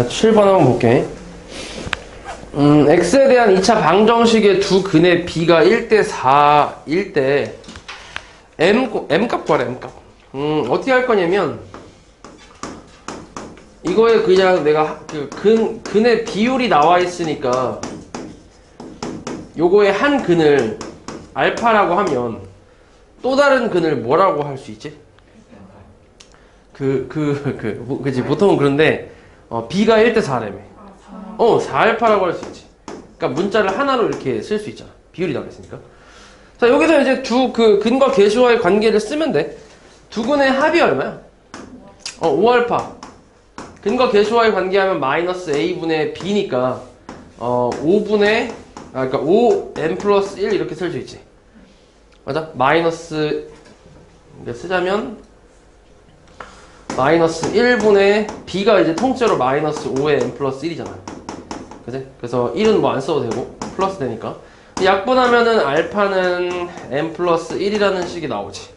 자, 7번 한번 볼게. 음, x에 대한 2차 방정식의 두 근의 b가 1대 4일 때 m, 고- m 값 구하래, m 값. 음, 어떻게 할 거냐면 이거에 그냥 내가 그 근, 근의 비율이 나와 있으니까 요거의 한 근을 알파라고 하면 또 다른 근을 뭐라고 할 수 있지? 그, 그, 그, 뭐, 그지. 보통은 그런데, 어, B가 1대 4라며. 어, 4알파라고 할 수 있지. 그러니까 문자를 하나로 이렇게 쓸 수 있잖아. 비율이 나와 있으니까. 자, 여기서 이제 두 그 근과 계수와의 관계를 쓰면 돼. 두 근의 합이 얼마야? 어, 5알파. 근과 계수와의 관계하면 마이너스 a분의 b니까 어 5분의 아 그러니까 5n 플러스 1 이렇게 쓸 수 있지 맞아? 마이너스 쓰자면 마이너스 1분의 b가 이제 통째로 마이너스 5의 n 플러스 1이잖아 그지? 그래서 1은 뭐 안 써도 되고 플러스 되니까 약분하면은 알파는 n 플러스 1이라는 식이 나오지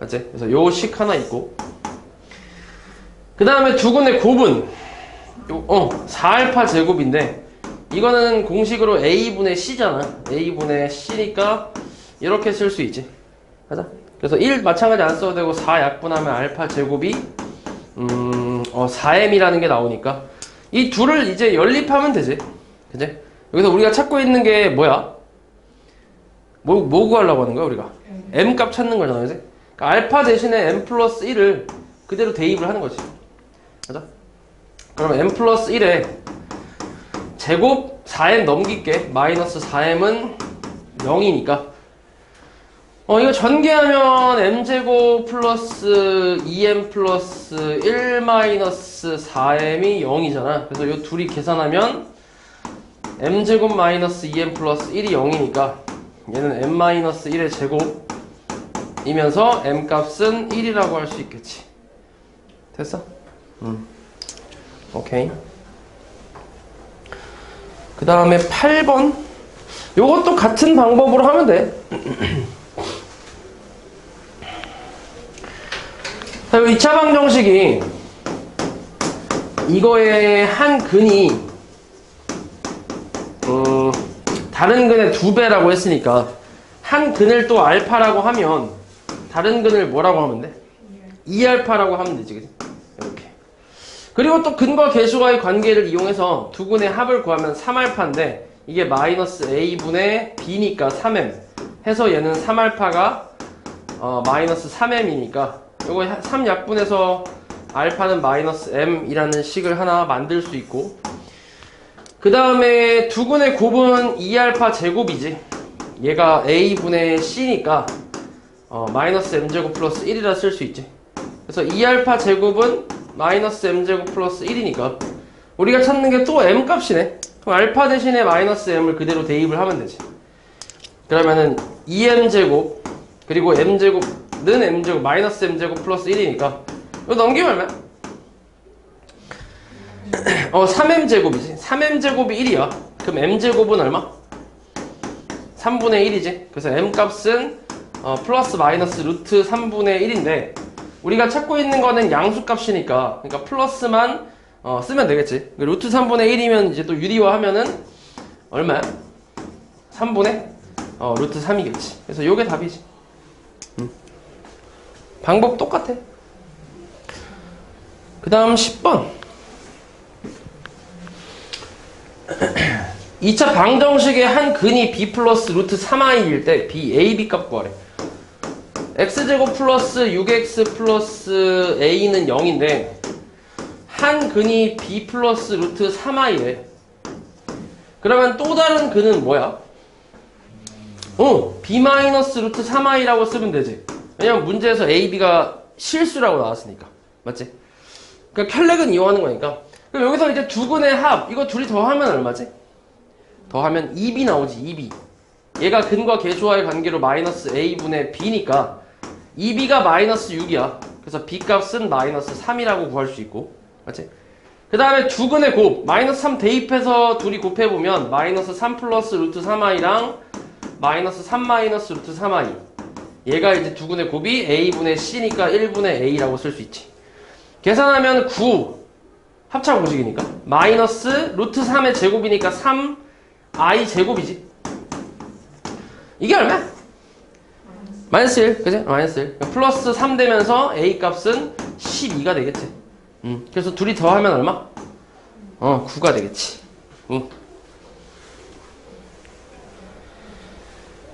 맞지? 그래서 요 식 하나 있고 그 다음에 두근의 곱은 요, 어 4알파 제곱인데 이거는 공식으로 a분의 c잖아 a분의 c니까 이렇게 쓸 수 있지 맞아? 그래서 1 마찬가지 안 써도 되고 4 약분하면 알파 제곱이 음, 어, 4m이라는 게 나오니까 이 둘을 이제 연립하면 되지 그지? 여기서 우리가 찾고 있는 게 뭐야? 뭐, 뭐 구하려고 하는 거야 우리가? m 값 찾는 거잖아 그지? 그러니까 알파 대신에 m 플러스 1을 그대로 대입을 하는 거지 맞아? 그러면 m 플러스 1에 제곱 4m 넘길게 마이너스 4m은 0이니까 어 이거 전개하면 m제곱 플러스 2m 플러스 1 마이너스 4m이 0이잖아 그래서 이 둘이 계산하면 m제곱 마이너스 2m 플러스 1이 0이니까 얘는 m 마이너스 1의 제곱이면서 m 값은 1이라고 할 수 있겠지 됐어? 음. 오케이. 그 다음에 8번. 요것도 같은 방법으로 하면 돼. 자, 이 2차 방정식이 이거의 한 근이 음, 다른 근의 두 배라고 했으니까 한 근을 또 알파라고 하면 다른 근을 뭐라고 하면 돼? 2알파라고 하면 되지, 그지? 이렇게. 그리고 또 근과 계수와의 관계를 이용해서 두 근의 합을 구하면 3알파인데 이게 마이너스 a분의 b니까 3m 해서 얘는 3알파가 어, 마이너스 3m이니까 요거 3약분해서 알파는 마이너스 m이라는 식을 하나 만들 수 있고 그 다음에 두 근의 곱은 2알파 제곱이지. 얘가 a분의 c니까 어, 마이너스 m제곱 플러스 1이라 쓸 수 있지. 그래서 2알파 제곱은 마이너스 m제곱 플러스 1이니까 우리가 찾는 게 또 m 값이네. 그럼 알파 대신에 마이너스 m을 그대로 대입을 하면 되지. 그러면은 2m제곱 그리고 m제곱 는 m제곱 마이너스 m제곱 플러스 1이니까 이거 넘기면 얼마야? 어 3m제곱이지 3m제곱이 1이야 그럼 m제곱은 얼마? 3분의 1이지 그래서 m 값은 어, 플러스 마이너스 루트 3분의 1인데 우리가 찾고 있는 거는 양수 값이니까 그러니까 플러스만 어, 쓰면 되겠지 그 루트 3분의 1이면 이제 또 유리화 하면은 얼마야? 3분의 어, 루트 3이겠지 그래서 요게 답이지 음. 방법 똑같아. 그 다음 10번. 2차 방정식의 한 근이 b 플러스 루트 3i일 때 b, a, b 값 구하래. X제곱 플러스 6x 플러스 a는 0인데 한 근이 b 플러스 루트 3i래. 그러면 또 다른 근은 뭐야? 어, b 마이너스 루트 3i라고 쓰면 되지 왜냐면 문제에서 a, b가 실수라고 나왔으니까 맞지? 그러니까 혈렉은 이용하는 거니까 그럼 여기서 이제 두 근의 합 이거 둘이 더하면 얼마지? 더하면 2b 나오지 2b 얘가 근과 계수와의 관계로 마이너스 a분의 b니까 2b가 마이너스 6이야 그래서 b 값은 마이너스 3이라고 구할 수 있고 맞지? 그 다음에 두 근의 곱 마이너스 3 대입해서 둘이 곱해보면 마이너스 3 플러스 루트 3i랑 마이너스 3 마이너스 루트 3i 얘가 이제 두 근의 곱이 a분의 c니까 1분의 a라고 쓸 수 있지. 계산하면 9 합차 공식이니까. 마이너스 루트 3의 제곱이니까 3 i 제곱이지. 이게 얼마야? 마이너스 1 그지? 마이너스 1 플러스 3 되면서 a 값은 12가 되겠지. 음, 그래서 둘이 더하면 얼마? 어 9가 되겠지. 음.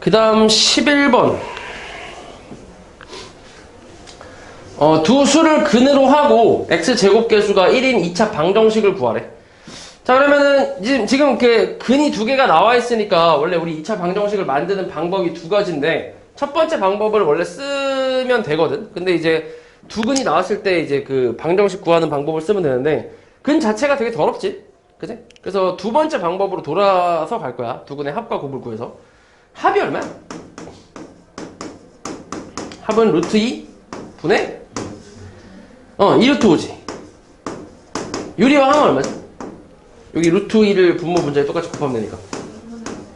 그 다음 11번 어, 두 수를 근으로 하고 x제곱계수가 1인 2차 방정식을 구하래. 자 그러면은 지금, 지금 이렇게 근이 두 개가 나와 있으니까 원래 우리 2차 방정식을 만드는 방법이 두 가지인데 첫 번째 방법을 원래 쓰면 되거든. 근데 이제 두 근이 나왔을 때 이제 그 방정식 구하는 방법을 쓰면 되는데 근 자체가 되게 더럽지? 그지? 그래서 두 번째 방법으로 돌아서 갈 거야. 두 근의 합과 곱을 구해서. 합이 얼마야? 합은 루트 2 분의 어 2루트 5지 유리와 항은 얼마지? 여기 루트 2를 분모 분자에 똑같이 곱하면 되니까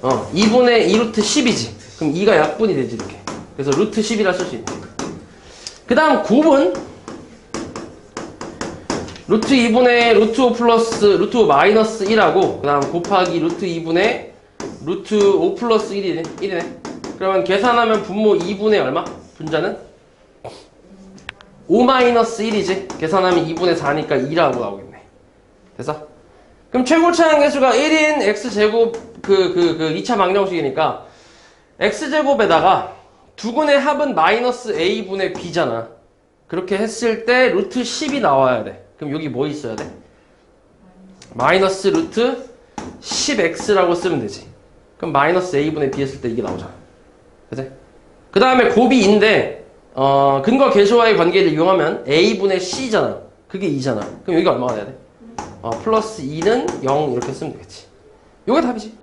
어 2분의 2 루트 10이지 그럼 2가 약분이 되지 이렇게 그래서 루트 10이라 쓸 수 있네 그 다음 곱은 루트 2분의 루트 5 플러스 루트 5 마이너스 1하고 그 다음 곱하기 루트 2분의 루트 5 플러스 1이네 1이네 그러면 계산하면 분모 2분의 얼마? 분자는? 5 마이너스 1이지 계산하면 2분의 4니까 2라고 나오겠네 됐어? 그럼 최고차항 계수가 1인 x제곱 그 그 그 2차 방정식이니까 x제곱에다가 두근의 합은 마이너스 a분의 b잖아 그렇게 했을 때 루트 10이 나와야 돼 그럼 여기 뭐 있어야 돼? 마이너스 루트 10x라고 쓰면 되지 그럼 마이너스 a분의 b 했을 때 이게 나오잖아 그지? 그 다음에 곱이 인데 어, 근거 계수와의 관계를 이용하면 a분의 c잖아 그게 2잖아 그럼 여기가 얼마가 돼야 돼? 어, 플러스 2는 0 이렇게 쓰면 되겠지 요게 답이지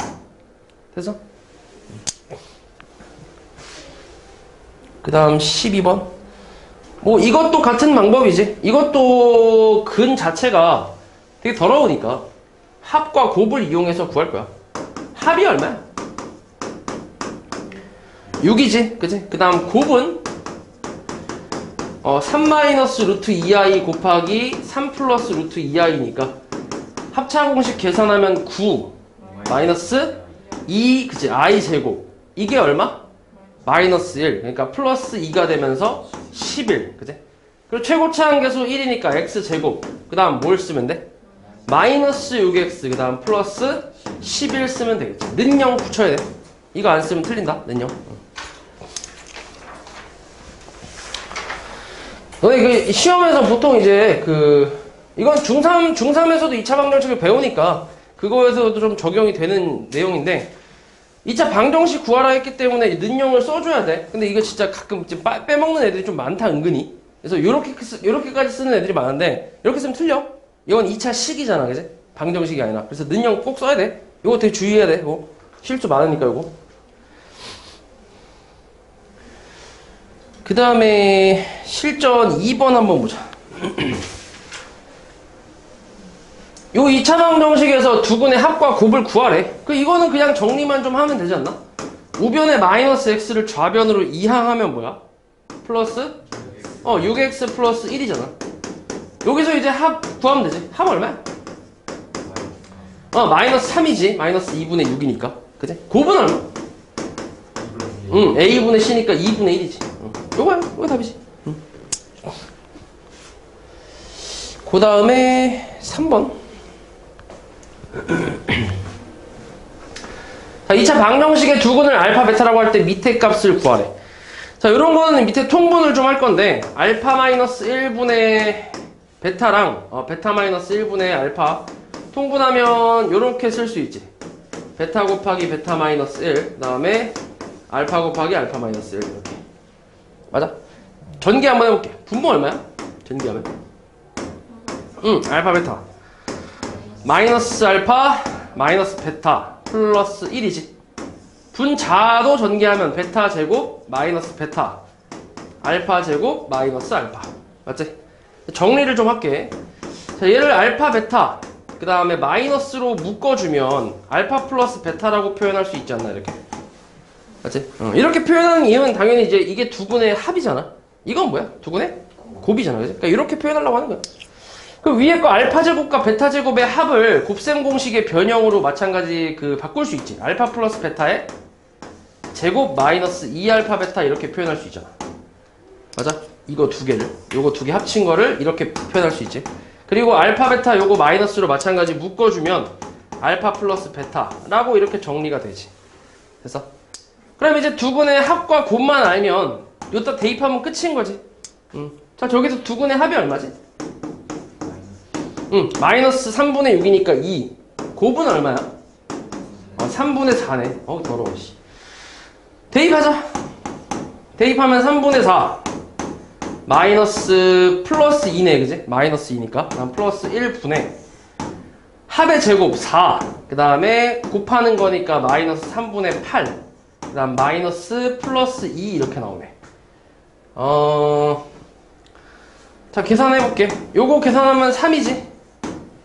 됐어? 그 다음 12번 뭐 이것도 같은 방법이지 이것도 근 자체가 되게 더러우니까 합과 곱을 이용해서 구할 거야 합이 얼마야? 6이지 그지? 그 다음 곱은 어, 3 마이너스 루트 2i 곱하기 3 플러스 루트 2i니까 합차 공식 계산하면 9 마이너스 2 그치 i 제곱. 이게 얼마? 마이너스 1 그러니까 플러스 2가 되면서 11 그치? 그리고 최고차항 계수 1이니까 x 제곱. 그 다음 뭘 쓰면 돼? 마이너스 6x 그 다음 플러스 11 쓰면 되겠지. 는영 붙여야 돼. 이거 안 쓰면 틀린다. 는영 너네 그 시험에서 보통 이제 그 이건 중3 중3에서도 2차 방정식을 배우니까 그거에서도 좀 적용이 되는 내용인데 2차 방정식 구하라 했기 때문에 이 는용을 써줘야 돼. 근데 이거 진짜 가끔 이제 빠- 빼먹는 애들이 좀 많다 은근히. 그래서 요렇게 쓰- 요렇게까지 쓰는 애들이 많은데 이렇게 쓰면 틀려. 이건 2차 식이잖아, 그지? 방정식이 아니라. 그래서 는용 꼭 써야 돼. 이거 되게 주의해야 돼. 이거 실수 많으니까 이거. 그 다음에 실전 2번 한번 보자. 요 2차 방정식에서 두 분의 합과 곱을 구하래. 그 이거는 그냥 정리만 좀 하면 되지 않나? 우변의 마이너스 x를 좌변으로 이항하면 뭐야? 플러스? 어 6x 플러스 1이잖아. 여기서 이제 합 구하면 되지. 합 얼마야? 어 마이너스 3이지. 마이너스 2분의 6이니까. 그지? 곱은 얼마? 응 a분의 c니까 2분의 1이지. 응. 요거야. 요거 답이지. 응. 그 다음에 3번. 자, 2차 방정식의 두근을 알파, 베타라고 할 때 밑에 값을 구하래. 자, 이런 거는 밑에 통분을 좀 할 건데, 알파 마이너스 1분의 베타랑, 어, 베타 마이너스 1분의 알파, 통분하면 이렇게 쓸 수 있지. 베타 곱하기 베타 마이너스 1, 그 다음에 알파 곱하기 알파 마이너스 1, 이렇게. 맞아? 전개 한번 해볼게. 분모 얼마야? 전개하면. 응, 알파, 베타. 마이너스 알파 마이너스 베타 플러스 1이지 분자도 전개하면 베타 제곱 마이너스 베타 알파 제곱 마이너스 알파 맞지? 정리를 좀 할게 자 얘를 알파 베타 그 다음에 마이너스로 묶어주면 알파 플러스 베타라고 표현할 수 있지 않나 이렇게 맞지? 어, 이렇게 표현하는 이유는 당연히 이제 이게 두 분의 합이잖아 이건 뭐야? 두 분의 곱이잖아 그지? 그러니까 이렇게 표현하려고 하는 거야 그 위에 거 알파 제곱과 베타 제곱의 합을 곱셈 공식의 변형으로 마찬가지 그 바꿀 수 있지. 알파 플러스 베타의 제곱 마이너스 2알파 베타 이렇게 표현할 수 있잖아. 맞아? 이거 두 개를 요거 두 개 합친 거를 이렇게 표현할 수 있지. 그리고 알파 베타 요거 마이너스로 마찬가지 묶어주면 알파 플러스 베타라고 이렇게 정리가 되지. 됐어? 그럼 이제 두 군의 합과 곱만 알면 여기다 대입하면 끝인 거지. 음. 자 저기서 두 군의 합이 얼마지? 응, 마이너스 3분의 6이니까 2. 곱은 얼마야? 어, 3분의 4네. 어, 더러워, 씨. 대입하자. 대입하면 3분의 4. 마이너스 플러스 2네, 그지? 마이너스 2니까. 그다음 플러스 1분의 합의 제곱 4. 그 다음에 곱하는 거니까 마이너스 3분의 8. 그 다음 마이너스 플러스 2 이렇게 나오네. 어, 자, 계산해볼게. 요거 계산하면 3이지?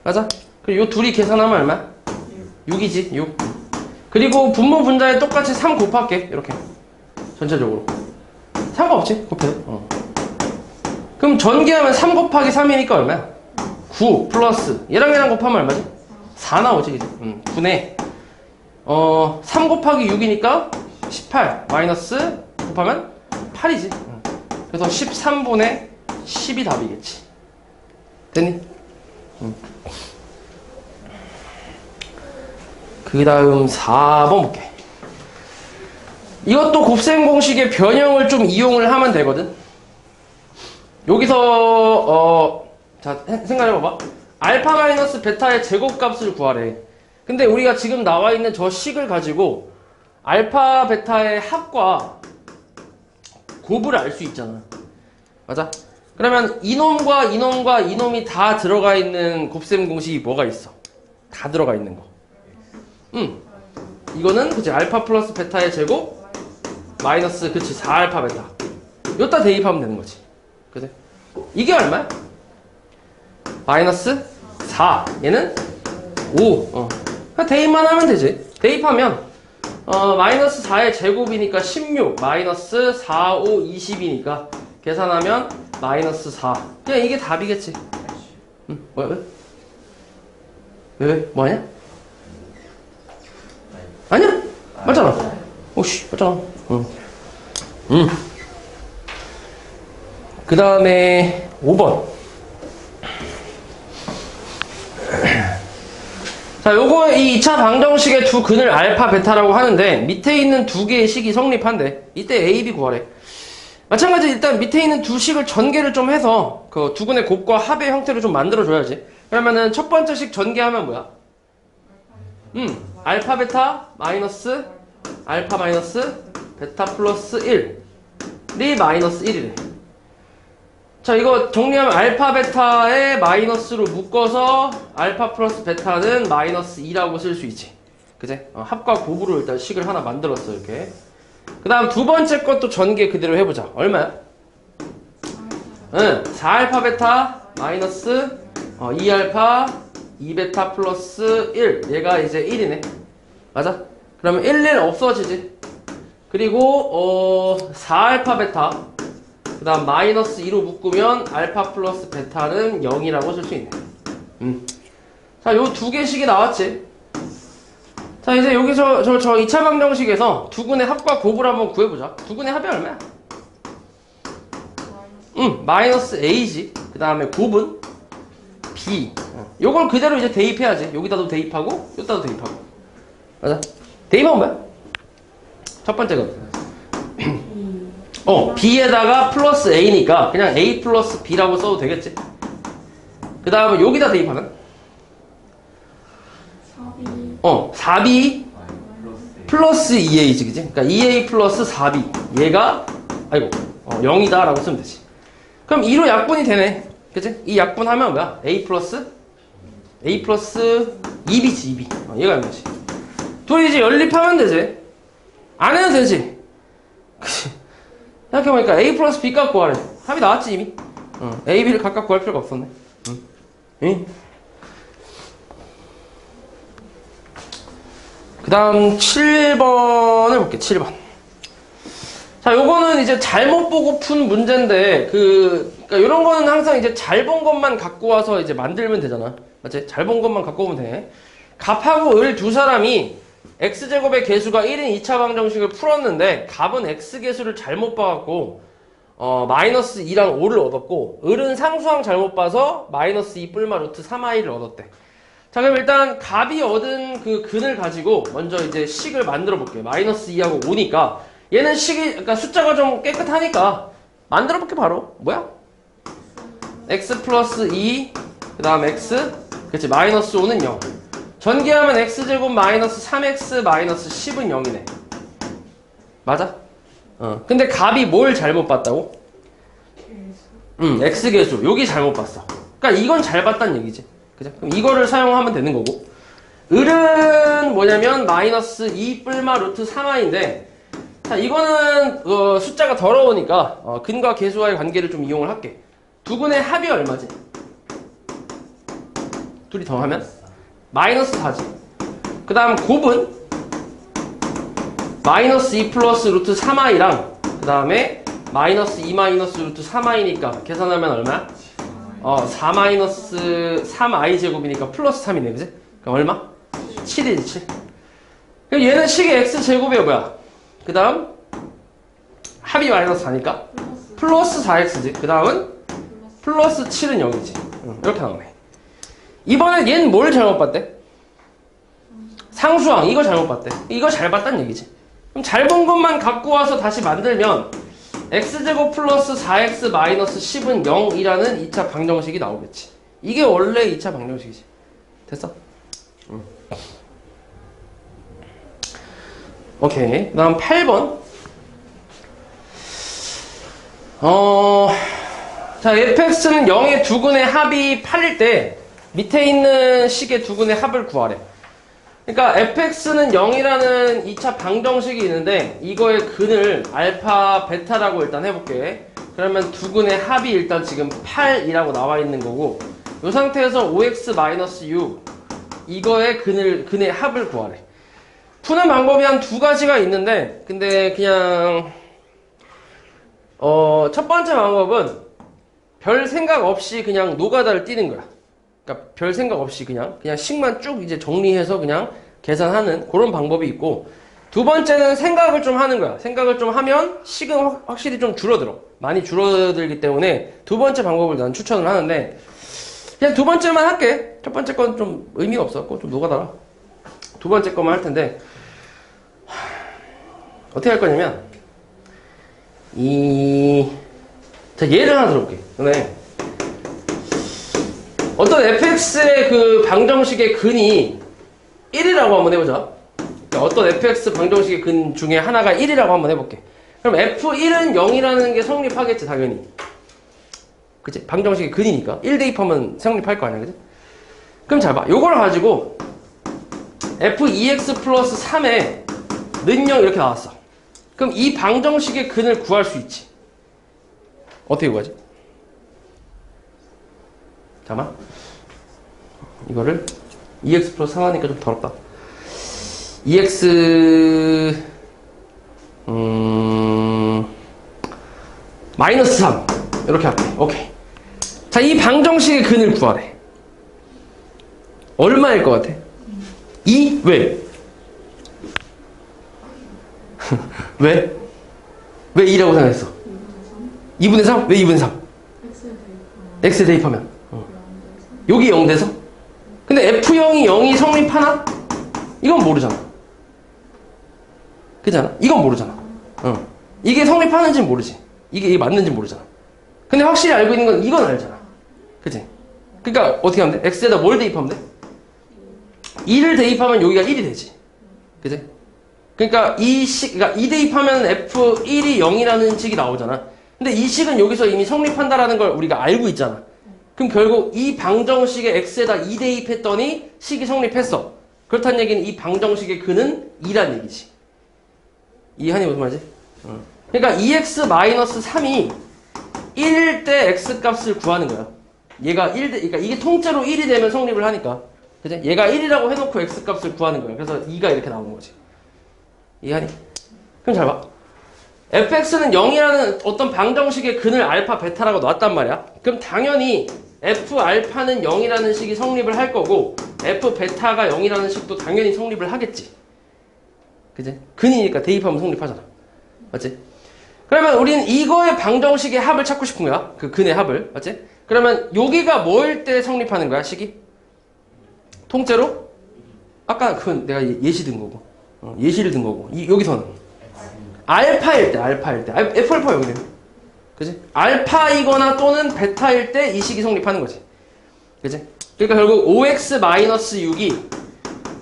맞아? 그리고 요 둘이 계산하면 얼마? 6 이지, 6. 그리고 분모 분자에 똑같이 3 곱할게. 이렇게. 전체적으로. 상관없지? 곱해도. 어. 그럼 전개하면 3 곱하기 3이니까 얼마야? 9 플러스. 얘랑 얘랑 곱하면 얼마지? 4 나오지, 그지? 음, 9네. 어, 3 곱하기 6이니까 18. 마이너스 곱하면 8이지. 음. 그래서 13분의 10이 답이겠지. 됐니? 그 다음 4번 볼게. 이것도 곱셈 공식의 변형을 좀 이용을 하면 되거든. 여기서 어, 자 생각해봐봐. 알파 마이너스 베타의 제곱값을 구하래. 근데 우리가 지금 나와 있는 저 식을 가지고 알파 베타의 합과 곱을 알 수 있잖아. 맞아? 그러면 이놈과 이놈과 이놈이 다 들어가 있는 곱셈 공식이 뭐가 있어? 다 들어가 있는 거. 응. 이거는 그치 알파 플러스 베타의 제곱 마이너스 그치 4알파 베타. 요따 대입하면 되는 거지. 그지? 이게 얼마야? 마이너스 4. 얘는 5. 어. 대입만 하면 되지. 대입하면 어, 마이너스 4의 제곱이니까 16 마이너스 4, 5, 20이니까 계산하면 마이너스 4. 그냥 이게 답이겠지. 응, 뭐야, 왜? 왜, 왜? 뭐하냐? 아니야? 맞잖아. 오씨, 맞잖아. 응. 응. 그 다음에 5번. 자, 요거 이 2차 방정식의 두 근을 알파, 베타라고 하는데 밑에 있는 두 개의 식이 성립한대. 이때 A, B 구하래. 마찬가지 일단 밑에 있는 두 식을 전개를 좀 해서 그 두 근의 곱과 합의 형태로 좀 만들어 줘야지. 그러면은 첫 번째 식 전개하면 뭐야? 음, 알파 베타 마이너스 알파 마이너스 베타 플러스 1이 마이너스 1이래. 자 이거 정리하면 알파 베타에 마이너스로 묶어서 알파 플러스 베타는 마이너스 2라고 쓸 수 있지. 그제? 어, 합과 곱으로 일단 식을 하나 만들었어 이렇게. 그 다음 두 번째 것도 전개 그대로 해보자. 얼마야? 응, 4알파 베타 마이너스 어, 2알파 2베타 플러스 1. 얘가 이제 1이네. 맞아? 그러면 1, 1 없어지지. 그리고 어, 4알파 베타 그 다음 마이너스 2로 묶으면 알파 플러스 베타는 0이라고 쓸 수 있네. 음. 자, 요 두 개씩이 나왔지. 자, 이제 여기서 저, 저 2차 방정식에서 두 군의 합과 곱을 한번 구해보자. 두 군의 합이 얼마야? 응, 마이너스 A지. 그 다음에 곱은 B. 어. 요걸 그대로 이제 대입해야지. 여기다도 대입하고, 여기다도 대입하고. 맞아? 대입하면 뭐야? 첫 번째 거. 어, B에다가 플러스 A니까 그냥 A 플러스 B라고 써도 되겠지? 그 다음에 여기다 대입하면? 어, 4B 플러스 2A지, 그지? 그러니까 2A 플러스 4B. 얘가, 아이고, 어, 0이다 라고 쓰면 되지. 그럼 2로 약분이 되네. 그지? 이 약분 하면 뭐야? A 플러스? A 플러스 2B지, 2B. 어, 얘가 얼마지? 둘이 이제 연립하면 되지. 안 해도 되지. 그치? 생각해보니까 A 플러스 B 값 구하래. 합이 나왔지, 이미? 어, A, B를 각각 구할 필요가 없었네. 응? 응? 그 다음 7번을 볼게, 7번. 자, 요거는 이제 잘못 보고 푼 문제인데, 그, 그니까 요런 거는 항상 이제 잘 본 것만 갖고 와서 이제 만들면 되잖아. 맞지? 잘 본 것만 갖고 오면 돼. 갑하고 을 두 사람이 x제곱의 개수가 1인 2차 방정식을 풀었는데, 갑은 x개수를 잘못 봐갖고, 어, 마이너스 2랑 5를 얻었고, 을은 상수항 잘못 봐서 마이너스 2 뿔마 루트 3i를 얻었대. 자, 그럼 일단 갑이 얻은 그 근을 가지고 먼저 이제 식을 만들어 볼게요. 마이너스 2하고 5니까 얘는 식이 그러니까 숫자가 좀 깨끗하니까 만들어 볼게 바로. 뭐야? x 플러스 2 그 다음 x 그렇지 마이너스 5는 0. 전개하면 x제곱 마이너스 3x 마이너스 10은 0이네. 맞아? 어. 근데 갑이 뭘 잘못 봤다고? 응, x계수. 여기 잘못 봤어. 그러니까 이건 잘 봤다는 얘기지. 그죠? 그럼 이거를 사용하면 되는 거고. 을은 뭐냐면 마이너스 2 뿔마 루트 3i인데 자 이거는 어, 숫자가 더러우니까 어, 근과 계수와의 관계를 좀 이용을 할게. 두 근의 합이 얼마지? 둘이 더하면 마이너스 4지. 그 다음 곱은 마이너스 2 플러스 루트 3i랑 그 다음에 마이너스 2 마이너스 루트 3i니까 계산하면 얼마야? 어, 4 마이너스 3i 제곱이니까 플러스 3이네, 그지? 그럼 얼마? 7이지, 7. 그럼 얘는 식의 x 제곱이 뭐야? 그 다음 합이 마이너스 4니까 플러스 4x지. 그 다음은 플러스 7은 0이지. 응, 이렇게 나오네. 이번엔 얘는 뭘 잘못 봤대? 상수항, 이거 잘못 봤대. 이거 잘 봤단 얘기지. 그럼 잘 본 것만 갖고 와서 다시 만들면 x제곱 플러스 4x 마이너스 10은 0이라는 2차 방정식이 나오겠지. 이게 원래 2차 방정식이지. 됐어? 응. 오케이. 그 다음 8번. 어, 자, fx는 0의 두 근의 합이 8일 때 밑에 있는 식의 두 근의 합을 구하래. 그러니까 fx는 0이라는 2차 방정식이 있는데 이거의 근을 알파, 베타라고 일단 해볼게. 그러면 두 근의 합이 일단 지금 8이라고 나와 있는 거고 이 상태에서 5x-6 이거의 근을, 근의 합을 구하래. 푸는 방법이 한 두 가지가 있는데 근데 그냥 어, 첫 번째 방법은 별 생각 없이 그냥 노가다를 뛰는 거야. 그러니까 별 생각 없이 그냥 그냥 식만 쭉 이제 정리해서 그냥 계산하는 그런 방법이 있고 두 번째는 생각을 좀 하는 거야. 생각을 좀 하면 식은 확- 확실히 좀 줄어들어. 많이 줄어들기 때문에 두 번째 방법을 난 추천을 하는데 그냥 두 번째만 할게. 첫 번째 건 좀 의미가 없었고 좀 노가다라. 두 번째 것만 할 텐데 하, 어떻게 할 거냐면 이 자, 예를 하나 들어볼게. 네. 어떤 fx의 그 방정식의 근이 1이라고 한번 해보자. 그러니까 어떤 fx 방정식의 근 중에 하나가 1이라고 한번 해볼게. 그럼 f1은 0이라는 게 성립하겠지, 당연히. 그치? 방정식의 근이니까. 1 대입하면 성립할 거 아니야, 그치? 그럼 잘 봐. 요걸 가지고 f2x 플러스 3에 는 0 이렇게 나왔어. 그럼 이 방정식의 근을 구할 수 있지. 어떻게 구하지? 잠깐만. 이거를 2x 플러스 3하니까 좀 더럽다. 2x 음 마이너스 3 이렇게 할게. 오케이. 자, 이 방정식의 근을 구하래. 얼마일 것 같아? 2? 왜? 왜? 왜 2라고 생각했어? 2분의 3? 왜 2분의 3? x 대입하면 어. 여기 0 돼서? 근데 F0이 0이 성립하나? 이건 모르잖아 그잖아? 이건 모르잖아 어. 이게 성립하는지는 모르지 이게, 이게 맞는지 모르잖아 근데 확실히 알고 있는 건 이건 알잖아 그치? 그러니까 어떻게 하면 돼? x에다 뭘 대입하면 돼? 2를 대입하면 여기가 1이 되지 그치? 그러니까 이 식, 그러니까 2 대입하면 F1이 0이라는 식이 나오잖아. 근데 이 식은 여기서 이미 성립한다라는 걸 우리가 알고 있잖아. 그럼 결국 이 방정식의 x에다 2 대입했더니 식이 성립했어. 그렇다는 얘기는 이 방정식의 근은 2란 얘기지. 이해하니 무슨 말이지? 어. 그러니까 2x-3이 1일 때 x 값을 구하는 거야. 얘가 1, 대, 그러니까 이게 통째로 1이 되면 성립을 하니까. 그지? 얘가 1이라고 해놓고 x 값을 구하는 거야. 그래서 2가 이렇게 나오는 거지. 이해하니? 그럼 잘 봐. fx는 0이라는 어떤 방정식의 근을 알파 베타라고 놨단 말이야. 그럼 당연히 f 알파는 0이라는 식이 성립을 할 거고 f 베타가 0이라는 식도 당연히 성립을 하겠지. 그지? 근이니까 대입하면 성립하잖아. 맞지? 그러면 우리는 이거의 방정식의 합을 찾고 싶은 거야. 그 근의 합을. 맞지? 그러면 여기가 뭐일 때 성립하는 거야, 식이? 통째로? 아까 그건 내가 예- 예시 든 거고. 어, 예시를 든 거고. 이, 여기서는. 알파일 때, 알파일 때. 알- F 알파 여기네. 그지? 알파이거나 또는 베타일 때 이 식이 성립하는 거지. 그지? 그러니까 결국 5x-6이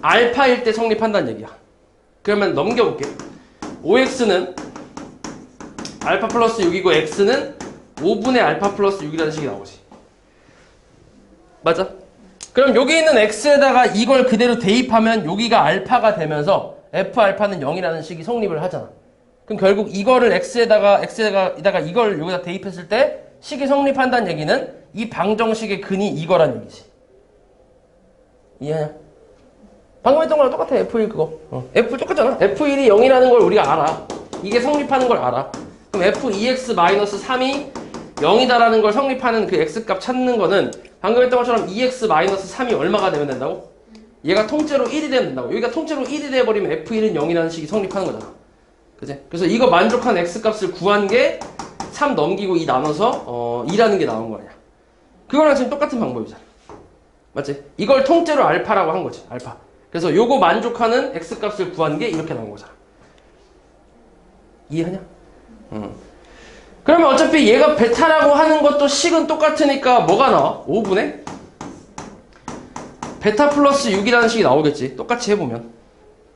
알파일 때 성립한다는 얘기야. 그러면 넘겨볼게. 5x는 알파 플러스 6이고 x는 5분의 알파 플러스 6이라는 식이 나오지. 맞아? 그럼 여기 있는 x에다가 이걸 그대로 대입하면 여기가 알파가 되면서 f 알파는 0이라는 식이 성립을 하잖아. 그럼 결국 이거를 x에다가 x에다가 이걸 여기다 대입했을 때 식이 성립한다는 얘기는 이 방정식의 근이 이거란 얘기지. 이해하냐? 방금 했던 거랑 똑같아 F1 그거 어. F 똑같잖아 F1이 0이라는 걸 우리가 알아 이게 성립하는 걸 알아 그럼 F2x-3이 0이다라는 걸 성립하는 그 x값 찾는 거는 방금 했던 것처럼 2x-3이 얼마가 되면 된다고? 얘가 통째로 1이 되면 된다고 여기가 통째로 1이 돼버리면 F1은 0이라는 식이 성립하는 거잖아 그지? 그래서 이거 만족한 x값을 구한 게 3 넘기고 2 나눠서 어, 2라는 게 나온 거 아니야 그거랑 지금 똑같은 방법이잖아 맞지? 이걸 통째로 알파라고 한 거지 알파 그래서 요거 만족하는 x값을 구한 게 이렇게 나온 거잖아. 이해하냐? 응. 그러면 어차피 얘가 베타라고 하는 것도 식은 똑같으니까 뭐가 나와? 5분의? 베타 플러스 6이라는 식이 나오겠지. 똑같이 해보면.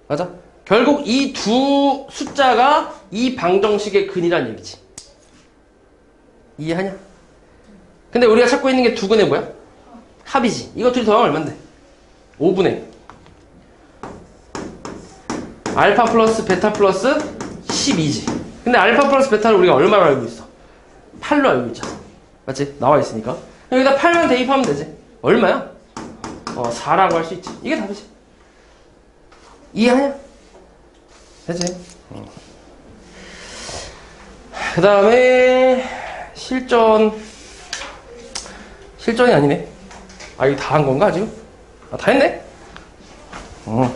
맞아? 결국 이 두 숫자가 이 방정식의 근이란 얘기지. 이해하냐? 근데 우리가 찾고 있는 게 두 근의 뭐야? 합이지. 이거 둘이 더하면 얼만데? 5분의 알파 플러스 베타 플러스 12지. 근데 알파 플러스 베타를 우리가 얼마로 알고 있어? 8로 알고 있잖아. 맞지? 나와 있으니까. 여기다 8만 대입하면 되지. 얼마야? 어, 4라고 할 수 있지. 이게 답이지. 이해하냐? 되지? 그 다음에 실전 실전이 아니네. 아 이거 다 한 건가 지금? 아, 다 했네? 어.